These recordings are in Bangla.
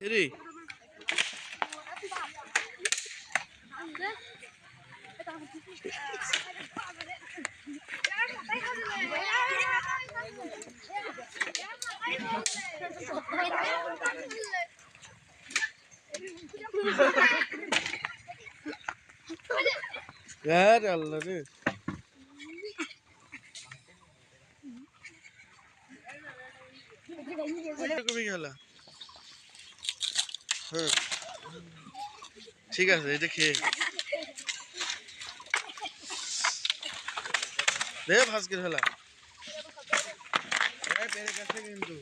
রে আল্লাহ রে কমে গেল হ্যাঁ ঠিক আছে এটা খেয়ে দে ভাজকে ফেলা কিন্তু।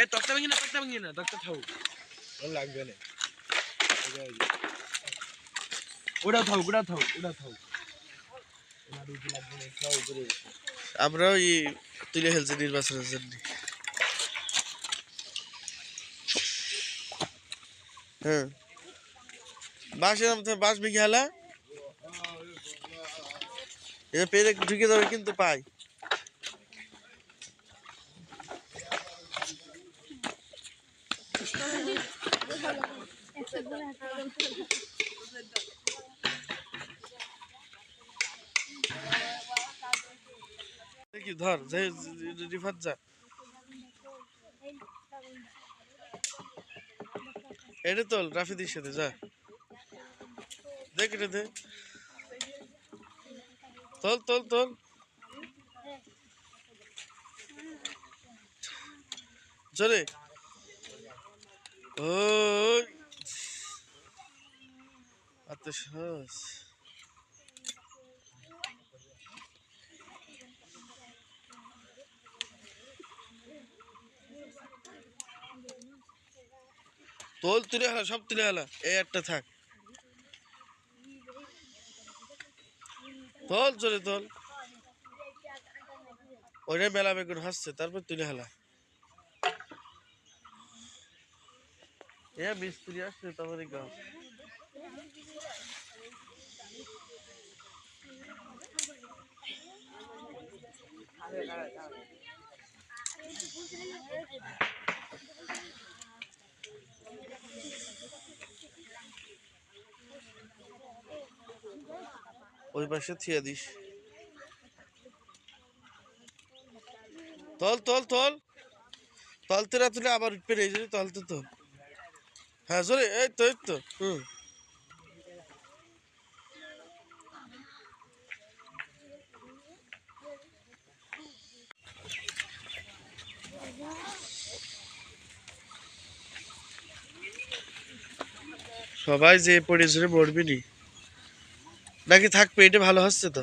এ তক্তা ভেঙে না তক্তা ভেঙে না তক্তা থাও ভালো লাগবে না। ওটা থাও ওটা থাও ওটা থাও আমরাও এই তুলে ফেলছি নির্বাচনের জন্য। হ্যাঁ মধ্যে বাস বিঘে হেলা এটা পেরে ঢুকে যাবে কিন্তু পাই ধর যাই রিফাত যা এটা তোল রাফিদির সাথে যা। দেখ এটা দে। তোল তোল তোল। চলে ও এত তোল, তুলে হালা সব তুলে হালা এই একটা থাক। তোল, চলে তোল। ওইটা মেলা বেগুন হাসছে, তারপর তুলে হালা এ মিস্ত্রি আসছে, তারপরে গাছ ওই পাশে থিয়ে দিস। তল তল তল। তলতে না তুলে আবার উঠবে এই যে তলতে তো। হ্যাঁ সরে এই তো এই তো, হুম। সবাই যে পড়েছে মরবি নি। নাকি থাকবে এটা ভালো হচ্ছে তো।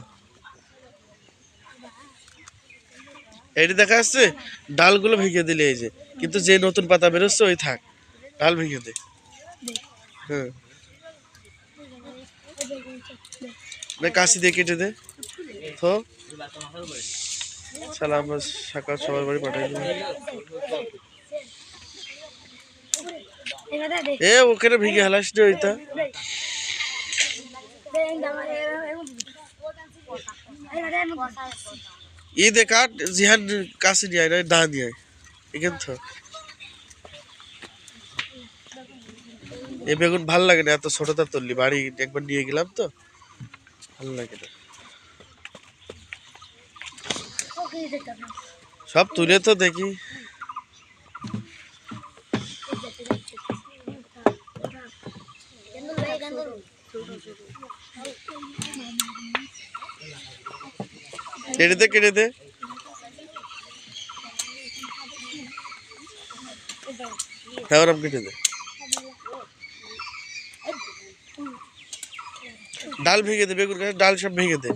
এটি দেখা যাচ্ছে ডালগুলো ভেঙে দিলে এই যে। কিন্তু যে নতুন পাতা বেরোচ্ছে ওই থাক ডাল ভেঙে দে। হ্যাঁ। কাশি দিয়ে কেটে দে। তো সালাম আমরা সকাল সবার বাড়ি পাঠাই দেবো এ ওখানে ভেঙে হালাস ওইটা। ই দে কাট জিহান কাছে নিয়ে না দা নিয়ে এখান তো এ বেগুন ভালো লাগে না, এত ছোটটা তুললি। বাড়ি একবার নিয়ে গেলাম তো। ভালো লাগে না। সব তুলে তো দেখি। কেটে দে কেটে দে হ্যাঁ ওরম কেটে দে ডাল ভেঙে দে বেগুন গাছের ডাল সব ভেঙে দে